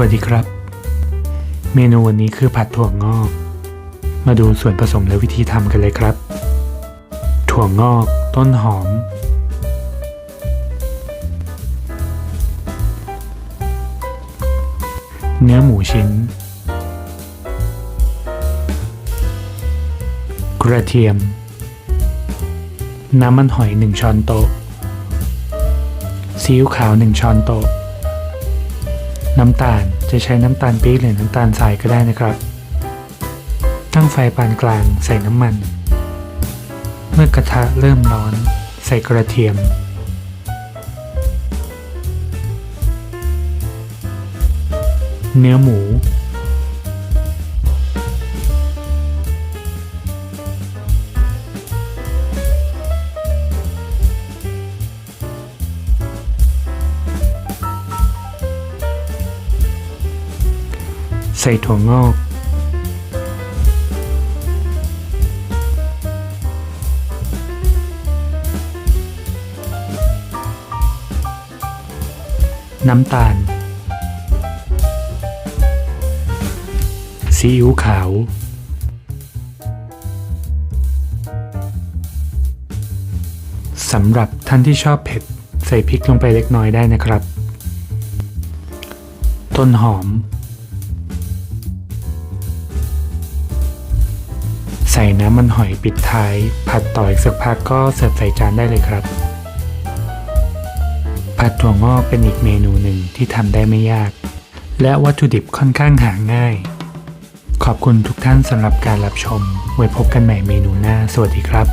วัสดีครับ เมนูวันนี้คือผัดถั่วงอก มาดูส่วนผสมและวิธีทำกันเลยครับ ถั่วงอก ต้นหอม เนื้อหมูชิ้น กระเทียม น้ำมันหอย 1 ช้อนโต๊ะซีอิ๊วขาว 1 ช้อนโต๊ะ น้ำตาลจะใช้น้ำตาลปี๊บหรือน้ำตาลทรายก็ได้นะครับ ตั้งไฟปานกลางใส่น้ำมัน เมื่อกระทะเริ่มร้อน ใส่กระเทียม เนื้อหมู ส่ถั่วงอก น้ำตาล ซีอิ๊วขาว สำหรับท่านที่ชอบเผ็ด ใส่พริกลงไปเล็กน้อยได้นะครับ ต้นหอม ใส่น้ำมันหอยปิดท้าย ผัดต่ออีกสักพักก็เสิร์ฟใส่จานได้เลยครับ ผัดถั่วงอกเป็นอีกเมนูหนึ่งที่ทำได้ไม่ยาก และวัตถุดิบค่อนข้างหาง่าย ขอบคุณทุกท่านสำหรับการรับชม ไว้พบกันใหม่เมนูหน้า สวัสดีครับ